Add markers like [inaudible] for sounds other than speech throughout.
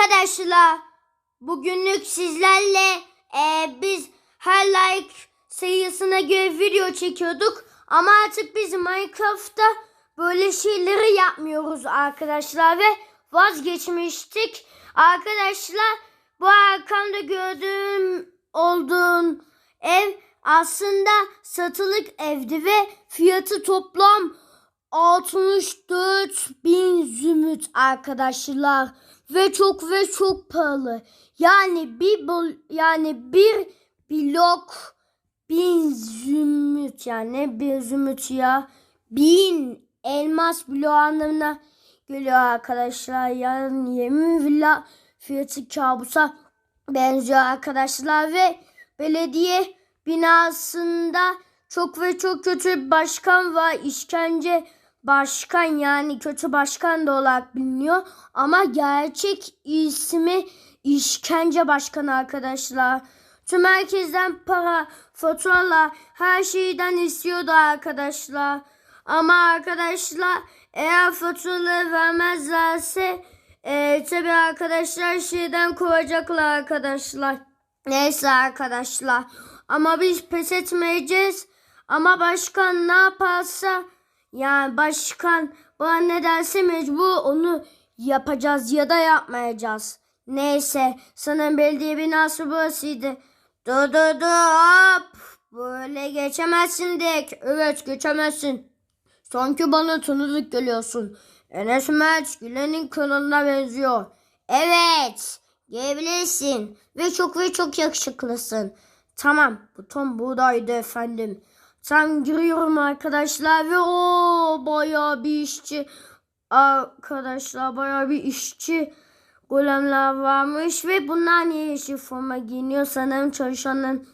Arkadaşlar bugünlük sizlerle e, biz her like sayısına göre video çekiyorduk. Ama artık biz Minecraft'ta böyle şeyleri yapmıyoruz arkadaşlar ve vazgeçmiştik. Arkadaşlar bu arkamda gördüğüm olduğum ev aslında satılık evdi ve fiyatı toplam 64 bin zümrüt arkadaşlar ve çok ve çok pahalı. Yani bir yani bir blok bin zümrüt yani bir zümrüt ya bin elmas bloğu anlamına geliyor arkadaşlar. Yani yemin villa fiyatı kabusa benziyor arkadaşlar ve belediye binasında çok ve çok kötü bir başkan var. İşkence başkan yani kötü başkan da olarak biliniyor. Ama gerçek ismi işkence başkan arkadaşlar. Tüm herkesten para, faturalar, her şeyden istiyordu arkadaşlar. Ama arkadaşlar eğer faturaları vermezlerse e, tabii arkadaşlar şeyden kovacaklar arkadaşlar. Neyse arkadaşlar. Ama biz pes etmeyeceğiz. Ama başkan ne yaparsa yani başkan bana ne derse mecbur onu yapacağız ya da yapmayacağız. Neyse sana belediye binası burasıydı. Dur dur dur hop. Böyle geçemezsin Dek. Evet geçemezsin. Sanki bana tanıdık geliyorsun. Enes Mert Gülen'in kanalına benziyor. Evet. Gelebilirsin. Ve çok ve çok yakışıklısın. Tamam. Bu tam buradaydı efendim. Tam giriyorum arkadaşlar ve o bayağı bir işçi arkadaşlar bayağı bir işçi golemler varmış ve bunlar niye yeşil forma giyiniyor sanırım çalışanların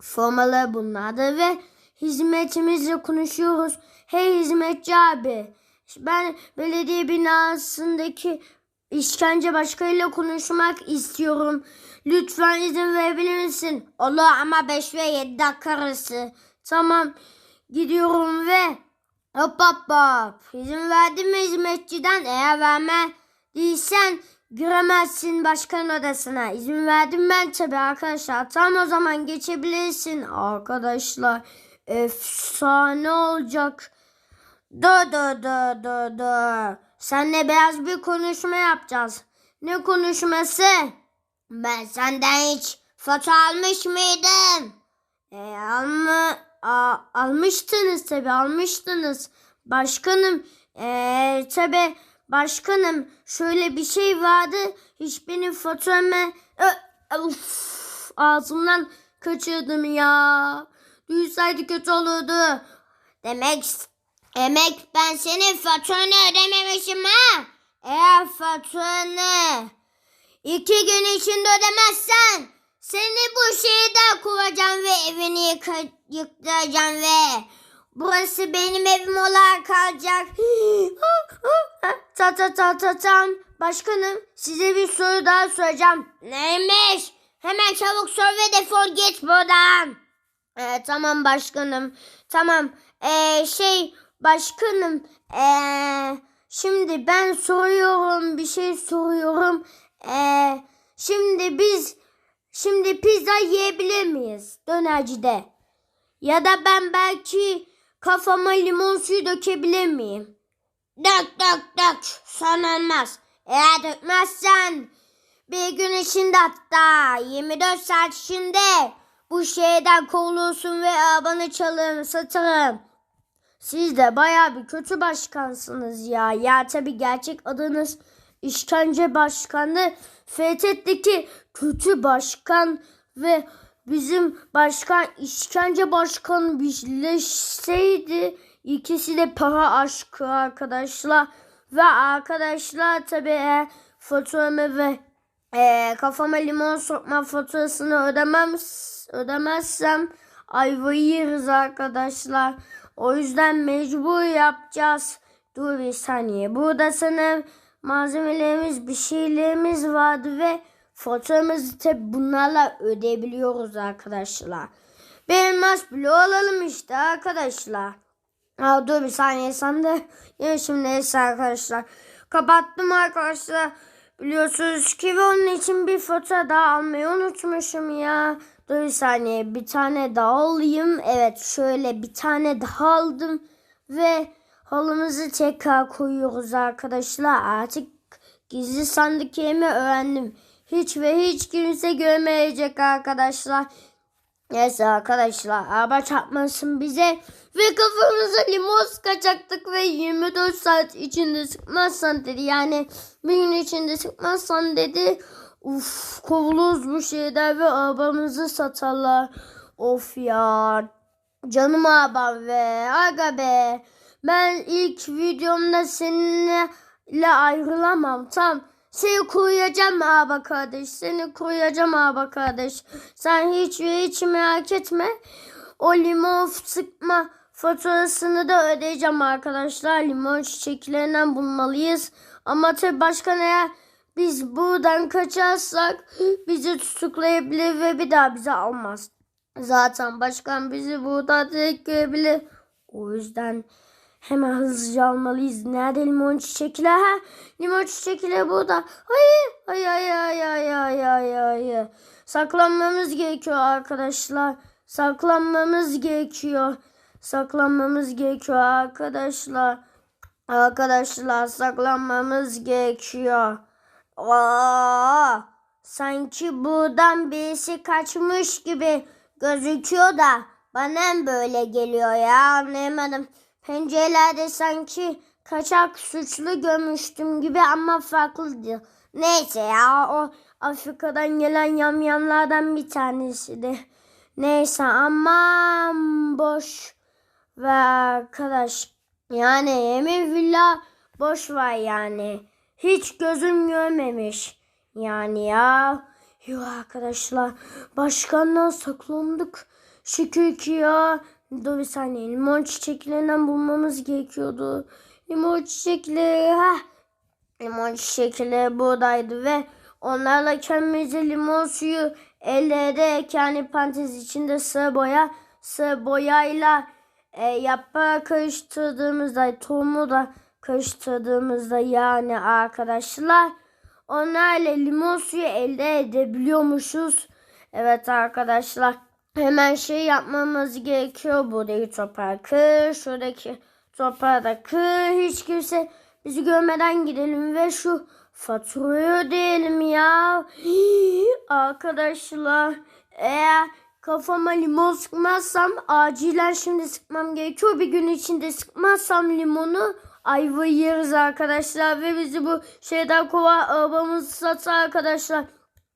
formaları bunlardı ve hizmetimizle konuşuyoruz. Hey hizmetçi abi ben belediye binasındaki işkence başkanıyla konuşmak istiyorum. Lütfen izin verebilir misin? Olur ama 5 ve 7 dakika arası. Tamam gidiyorum ve hop hop hop. İzin verdin mi hizmetçiden? Eğer vermediysen giremezsin başkan odasına. İzin verdim ben tabi arkadaşlar. Tam o zaman geçebilirsin. Arkadaşlar efsane olacak. Dur dur dur dur dur. Seninle biraz bir konuşma yapacağız. Ne konuşması? Ben senden hiç foto almış mıydım? E, alma, a, almıştınız tabi almıştınız. Başkanım e, tabi başkanım şöyle bir şey vardı. Hiç benim uf, ağzımdan kaçırdım ya. Duysaydı kötü olurdu. Demek Demek ben senin faturanı ödememişim ha? Eğer faturanı iki gün içinde ödemezsen seni bu şehirden kovacağım ve evini yıka- yıktıracağım ve burası benim evim olarak kalacak. [gasps] ta ta ta ta tam. Başkanım size bir soru daha soracağım. Neymiş? Hemen çabuk sor ve defol git buradan. Ee, tamam başkanım. Tamam. Ee, şey başkanım. Ee, şimdi ben soruyorum bir şey soruyorum. Ee, şimdi biz şimdi pizza yiyebilir miyiz dönercide? Ya da ben belki kafama limon suyu dökebilir miyim? Dök dök dök sanılmaz. Eğer dökmezsen bir gün içinde hatta 24 saat içinde bu şeyden kovulursun ve arabanı çalarım satarım. Siz de baya bir kötü başkansınız ya. Ya tabi gerçek adınız işkence başkanı. FETÖ'deki kötü başkan ve bizim başkan işkence başkanı birleşseydi ikisi de para aşkı arkadaşlar. Ve arkadaşlar tabi eğer faturamı ve e, kafama limon sokma faturasını ödemem, ödemezsem ayvayı yeriz arkadaşlar. O yüzden mecbur yapacağız. Dur bir saniye. Burada sana malzemelerimiz, bir şeylerimiz vardı ve faturamızı tabi bunlarla ödeyebiliyoruz arkadaşlar. Bir elmas bloğu alalım işte arkadaşlar. Aa, dur bir saniye sen de. [laughs] Ya şimdi neyse arkadaşlar. Kapattım arkadaşlar. biliyorsunuz ki ve onun için bir foto daha almayı unutmuşum ya. Dur bir saniye bir tane daha alayım. Evet şöyle bir tane daha aldım. Ve halımızı tekrar koyuyoruz arkadaşlar. Artık gizli sandık yerimi öğrendim. Hiç ve hiç kimse görmeyecek arkadaşlar. Neyse arkadaşlar araba çarpmasın bize ve kafamıza limon sıkacaktık ve 24 saat içinde sıkmazsan dedi. Yani bir gün içinde sıkmazsan dedi. Uf kovuluruz bu şeyden ve arabamızı satarlar. Of ya. Canım arabam ve aga be. Ben ilk videomda seninle ayrılamam. Tam seni koruyacağım abi kardeş. Seni koruyacağım abi kardeş. Sen hiç ve hiç merak etme. O limon sıkma faturasını da ödeyeceğim arkadaşlar. Limon çiçeklerinden bulmalıyız. Ama tabii başka ne? Biz buradan kaçarsak bizi tutuklayabilir ve bir daha bizi almaz. Zaten başkan bizi burada direkt. O yüzden hemen hızlıca almalıyız. Nerede limon çiçekler? Ha, limon çiçekleri burada. Hayır, hayır, hayır, hayır, hayır, hayır, hayır. Saklanmamız gerekiyor arkadaşlar. Saklanmamız gerekiyor. Saklanmamız gerekiyor arkadaşlar. Arkadaşlar saklanmamız gerekiyor. Aa, sanki buradan birisi kaçmış gibi gözüküyor da bana böyle geliyor ya anlayamadım. Pencerelerde sanki kaçak suçlu görmüştüm gibi ama farklıydı. Neyse ya o Afrika'dan gelen yamyamlardan bir tanesiydi. Neyse aman boş ve arkadaş yani yemin villa boş var yani. Hiç gözüm görmemiş. Yani ya. Yok arkadaşlar. Başkandan saklandık. Şükür ki ya. Dur bir saniye. Limon çiçeklerinden bulmamız gerekiyordu. Limon çiçekleri. Heh. Limon çiçekleri buradaydı ve onlarla kendimize limon suyu elde ederek yani pantez içinde sıvı boya sıvı boyayla e, yaprağı karıştırdığımızda tohumu da karıştırdığımızda yani arkadaşlar onlarla limon suyu elde edebiliyormuşuz. Evet arkadaşlar hemen şey yapmamız gerekiyor. Buradaki toprağı kır. Şuradaki toprağı da. Hiç kimse bizi görmeden gidelim ve şu faturayı ödeyelim ya. [gasps] Arkadaşlar eğer kafama limon sıkmazsam acilen şimdi sıkmam gerekiyor. Bir gün içinde sıkmazsam limonu ayva yeriz arkadaşlar ve bizi bu şeyden kova arabamızı satsa arkadaşlar.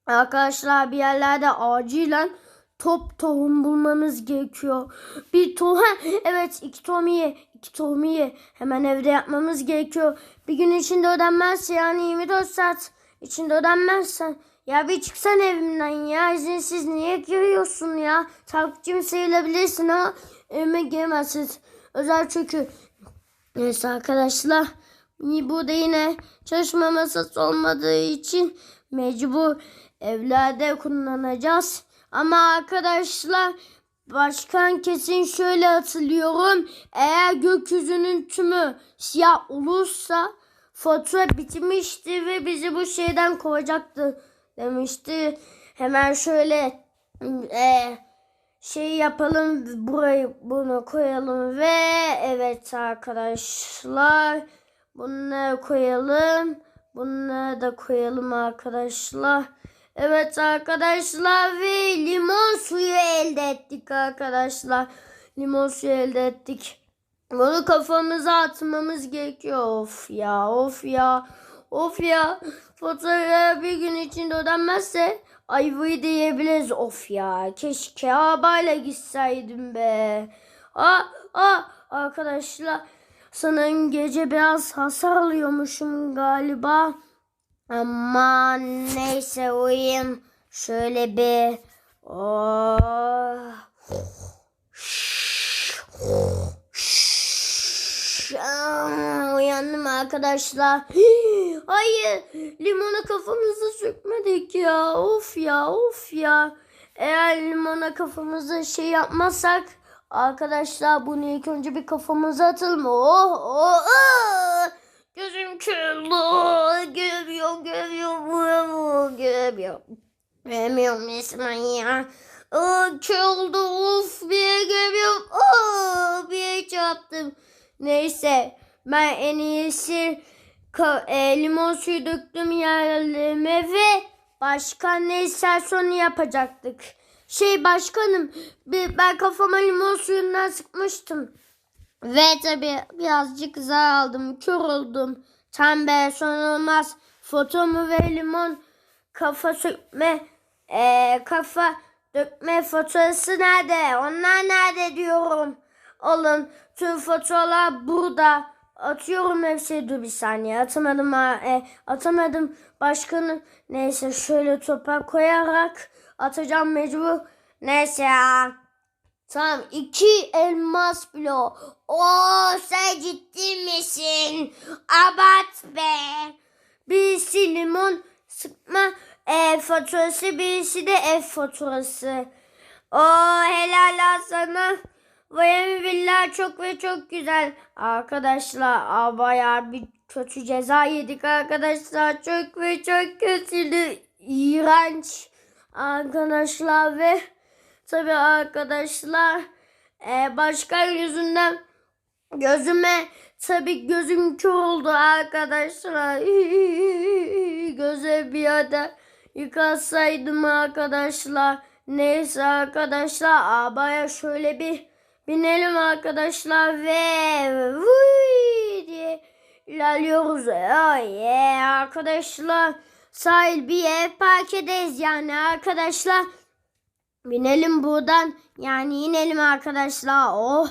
Arkadaşlar bir yerlerde acilen top tohum bulmamız gerekiyor. Bir tohum evet iki tohum ye iki tohum ye hemen evde yapmamız gerekiyor. Bir gün içinde ödenmezse yani 24 saat içinde ödenmezsen ya bir çıksan evimden ya izinsiz niye giriyorsun ya takipçim sayılabilirsin ama evime giremezsin. Özel çünkü Neyse arkadaşlar burada yine çalışma masası olmadığı için mecbur evlerde kullanacağız. Ama arkadaşlar başkan kesin şöyle hatırlıyorum. Eğer gökyüzünün tümü siyah olursa fatura bitmişti ve bizi bu şeyden kovacaktı demişti. Hemen şöyle e, şey yapalım burayı bunu koyalım ve evet arkadaşlar bunları koyalım bunları da koyalım arkadaşlar evet arkadaşlar ve limon suyu elde ettik arkadaşlar limon suyu elde ettik bunu kafamıza atmamız gerekiyor of ya of ya of ya fatura bir gün içinde ödenmezse ayvayı da yiyebiliriz. Of ya keşke arabayla gitseydim be. Aa, aa, arkadaşlar sanırım gece biraz hasar alıyormuşum galiba. Aman neyse uyuyayım. Şöyle bir... Oh. Uyandım arkadaşlar. [gasps] Hayır. Limona kafamızı sökmedik ya. Of ya of ya. Eğer limona kafamızı şey yapmazsak arkadaşlar bunu ilk önce bir kafamıza atalım. Oh, oh, oh. Gözüm kör oldu. Göremiyorum, göremiyorum, göremiyorum. Göremiyorum resmen ya. Aa, kör oldu. Of bir yere göremiyorum. Aa, bir yere çarptım. Neyse ben en iyisi e, limon suyu döktüm yerlerime ve başkan ne isterse onu yapacaktık. Şey başkanım ben kafama limon suyundan sıkmıştım. Ve tabi birazcık zarar aldım. Kör oldum. Tam be son olmaz. Fotomu ve limon kafa sökme e, kafa dökme faturası nerede? Onlar nerede diyorum. Oğlum tüm faturalar burada. Atıyorum hepsini. Dur bir saniye. Atamadım ha. E, atamadım. Başkanım. Neyse şöyle topa koyarak atacağım mecbur. Neyse ya. Tamam iki elmas bloğu. Oo sen ciddi misin? Abart be. Birisi limon sıkma e, faturası birisi de ev faturası. Oo helal sana. Vay billah çok ve çok güzel. Arkadaşlar aa, bayağı bir kötü ceza yedik arkadaşlar. Çok ve çok kötüydü. İğrenç arkadaşlar ve Tabii arkadaşlar e, başkan yüzünden gözüme tabii gözüm kör oldu arkadaşlar. [laughs] Göze bir ada yıkasaydım arkadaşlar. Neyse arkadaşlar arabaya şöyle bir binelim arkadaşlar ve vuy diye ilerliyoruz. Oh yeah arkadaşlar sahil bir ev park ederiz yani arkadaşlar. Binelim buradan. Yani inelim arkadaşlar. Oh.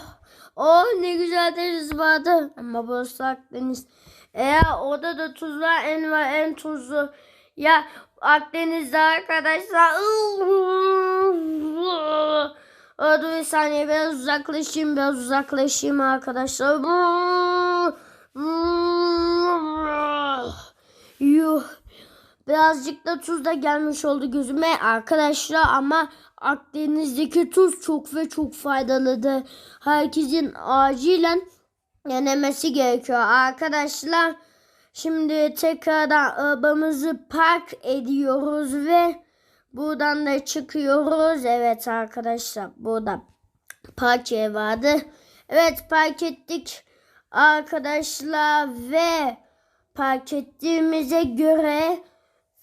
Oh ne güzel deniz vardı. Ama bu ıslak deniz. Eğer orada da tuz var en var en tuzlu. Ya Akdeniz'de arkadaşlar. Dur bir saniye biraz uzaklaşayım biraz uzaklaşayım arkadaşlar. Birazcık da tuz da gelmiş oldu gözüme arkadaşlar ama Akdeniz'deki tuz çok ve çok faydalıdır. Herkesin acilen denemesi gerekiyor arkadaşlar. Şimdi tekrardan arabamızı park ediyoruz ve buradan da çıkıyoruz. Evet arkadaşlar burada park yeri vardı. Evet park ettik arkadaşlar ve park ettiğimize göre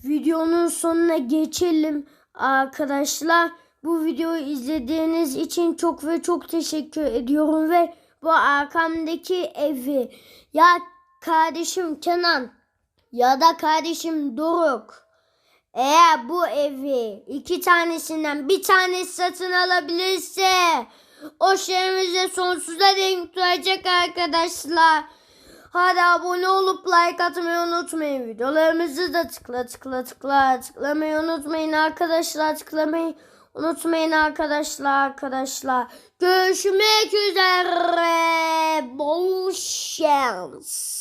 videonun sonuna geçelim arkadaşlar. Bu videoyu izlediğiniz için çok ve çok teşekkür ediyorum ve bu arkamdaki evi ya kardeşim Kenan ya da kardeşim Doruk eğer bu evi iki tanesinden bir tanesi satın alabilirse o şehrimize sonsuza denk duracak arkadaşlar. Hadi abone olup like atmayı unutmayın. Videolarımızı da tıkla tıkla tıkla tıklamayı unutmayın arkadaşlar. Tıklamayı unutmayın arkadaşlar arkadaşlar. Görüşmek üzere. Bol şans.